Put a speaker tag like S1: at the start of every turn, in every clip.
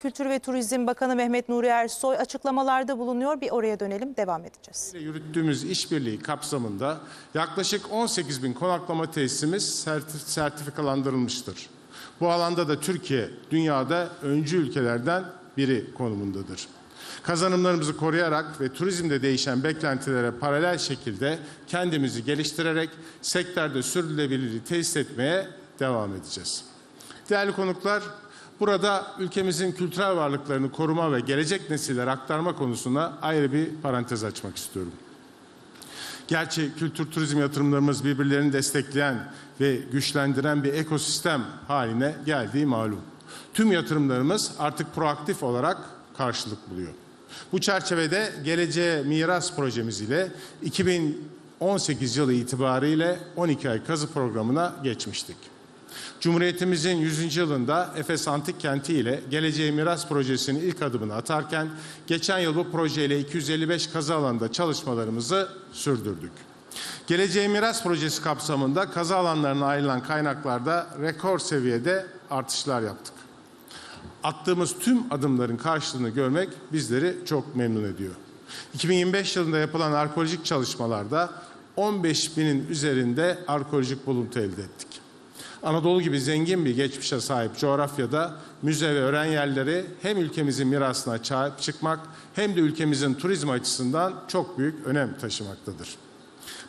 S1: Kültür ve Turizm Bakanı Mehmet Nuri Ersoy açıklamalarda bulunuyor. Bir oraya dönelim, devam edeceğiz.
S2: yürüttüğümüz işbirliği kapsamında yaklaşık 18 bin konaklama tesisimiz sertif- sertifikalandırılmıştır. Bu alanda da Türkiye dünyada öncü ülkelerden biri konumundadır. Kazanımlarımızı koruyarak ve turizmde değişen beklentilere paralel şekilde kendimizi geliştirerek sektörde sürdürülebilirliği tesis etmeye devam edeceğiz. Değerli konuklar, burada ülkemizin kültürel varlıklarını koruma ve gelecek nesillere aktarma konusunda ayrı bir parantez açmak istiyorum. Gerçi kültür turizm yatırımlarımız birbirlerini destekleyen ve güçlendiren bir ekosistem haline geldiği malum. Tüm yatırımlarımız artık proaktif olarak karşılık buluyor. Bu çerçevede Geleceğe Miras projemiz ile 2018 yılı itibariyle 12 ay kazı programına geçmiştik. Cumhuriyetimizin 100. yılında Efes Antik Kenti ile Geleceğe Miras Projesi'nin ilk adımını atarken geçen yıl bu projeyle 255 kazı alanında çalışmalarımızı sürdürdük. Geleceğe Miras Projesi kapsamında kazı alanlarına ayrılan kaynaklarda rekor seviyede artışlar yaptık. Attığımız tüm adımların karşılığını görmek bizleri çok memnun ediyor. 2025 yılında yapılan arkeolojik çalışmalarda 15 binin üzerinde arkeolojik buluntu elde ettik. Anadolu gibi zengin bir geçmişe sahip coğrafyada müze ve öğren yerleri hem ülkemizin mirasına sahip çıkmak hem de ülkemizin turizm açısından çok büyük önem taşımaktadır.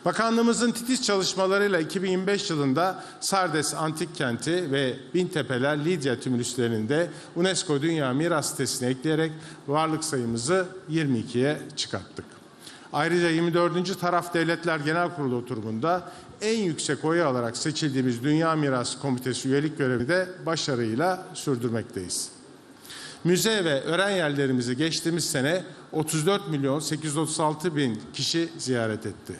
S2: Bakanlığımızın titiz çalışmalarıyla 2025 yılında Sardes Antik Kenti ve Bintepeler Lidya tümülüslerini de UNESCO Dünya Miras Sitesi'ne ekleyerek varlık sayımızı 22'ye çıkarttık. Ayrıca 24. Taraf Devletler Genel Kurulu oturumunda en yüksek oyu alarak seçildiğimiz Dünya Miras Komitesi üyelik görevi de başarıyla sürdürmekteyiz. Müze ve öğren yerlerimizi geçtiğimiz sene 34 milyon 836 bin kişi ziyaret etti.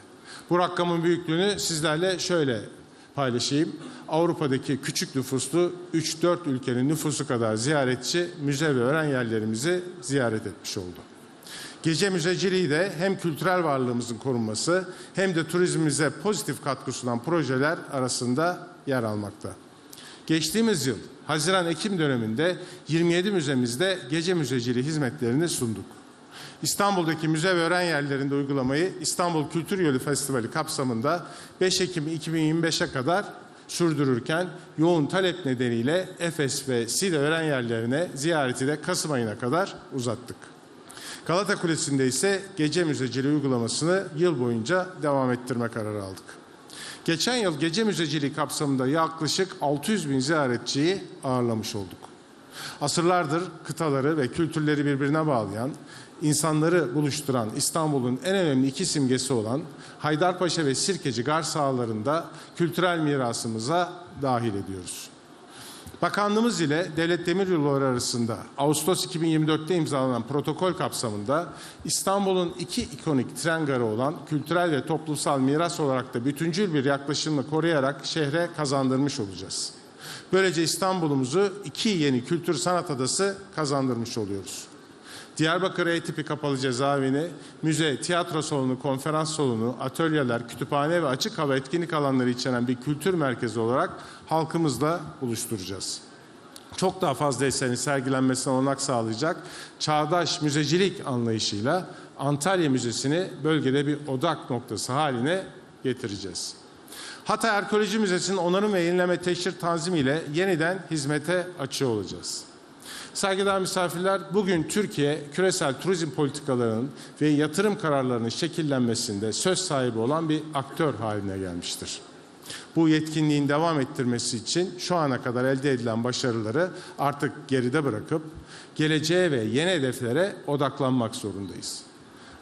S2: Bu rakamın büyüklüğünü sizlerle şöyle paylaşayım. Avrupa'daki küçük nüfuslu 3-4 ülkenin nüfusu kadar ziyaretçi müze ve öğren yerlerimizi ziyaret etmiş oldu. Gece müzeciliği de hem kültürel varlığımızın korunması hem de turizmimize pozitif katkı sunan projeler arasında yer almakta. Geçtiğimiz yıl Haziran-Ekim döneminde 27 müzemizde gece müzeciliği hizmetlerini sunduk. İstanbul'daki müze ve öğren yerlerinde uygulamayı İstanbul Kültür Yolu Festivali kapsamında 5 Ekim 2025'e kadar sürdürürken yoğun talep nedeniyle Efes ve Side öğren yerlerine ziyareti de Kasım ayına kadar uzattık. Galata Kulesi'nde ise gece müzeciliği uygulamasını yıl boyunca devam ettirme kararı aldık. Geçen yıl gece müzeciliği kapsamında yaklaşık 600 bin ziyaretçiyi ağırlamış olduk. Asırlardır kıtaları ve kültürleri birbirine bağlayan, insanları buluşturan İstanbul'un en önemli iki simgesi olan Haydarpaşa ve Sirkeci gar sahalarında kültürel mirasımıza dahil ediyoruz. Bakanlığımız ile Devlet Demiryolları arasında Ağustos 2024'te imzalanan protokol kapsamında İstanbul'un iki ikonik tren garı olan kültürel ve toplumsal miras olarak da bütüncül bir yaklaşımla koruyarak şehre kazandırmış olacağız. Böylece İstanbul'umuzu iki yeni kültür sanat adası kazandırmış oluyoruz. Diyarbakır E tipi kapalı cezaevini, müze, tiyatro salonu, konferans salonu, atölyeler, kütüphane ve açık hava etkinlik alanları içeren bir kültür merkezi olarak halkımızla buluşturacağız. Çok daha fazla eserin sergilenmesine olanak sağlayacak çağdaş müzecilik anlayışıyla Antalya Müzesi'ni bölgede bir odak noktası haline getireceğiz. Hatay Arkeoloji Müzesi'nin onarım ve yenileme teşhir tanzimi ile yeniden hizmete açıyor olacağız. Saygıdeğer misafirler, bugün Türkiye küresel turizm politikalarının ve yatırım kararlarının şekillenmesinde söz sahibi olan bir aktör haline gelmiştir. Bu yetkinliğin devam ettirmesi için şu ana kadar elde edilen başarıları artık geride bırakıp geleceğe ve yeni hedeflere odaklanmak zorundayız.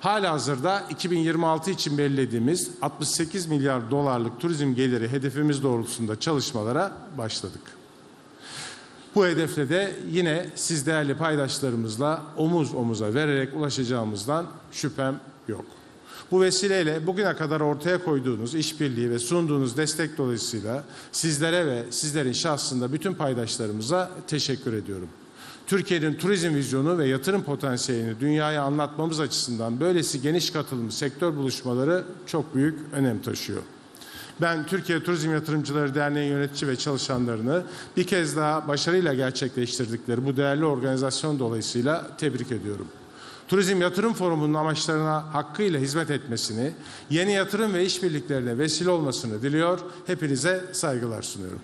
S2: Halihazırda 2026 için belirlediğimiz 68 milyar dolarlık turizm geliri hedefimiz doğrultusunda çalışmalara başladık. Bu hedefle de yine siz değerli paydaşlarımızla omuz omuza vererek ulaşacağımızdan şüphem yok. Bu vesileyle bugüne kadar ortaya koyduğunuz işbirliği ve sunduğunuz destek dolayısıyla sizlere ve sizlerin şahsında bütün paydaşlarımıza teşekkür ediyorum. Türkiye'nin turizm vizyonu ve yatırım potansiyelini dünyaya anlatmamız açısından böylesi geniş katılımlı sektör buluşmaları çok büyük önem taşıyor. Ben Türkiye Turizm Yatırımcıları Derneği yönetici ve çalışanlarını bir kez daha başarıyla gerçekleştirdikleri bu değerli organizasyon dolayısıyla tebrik ediyorum. Turizm Yatırım Forumu'nun amaçlarına hakkıyla hizmet etmesini, yeni yatırım ve işbirliklerine vesile olmasını diliyor. Hepinize saygılar sunuyorum.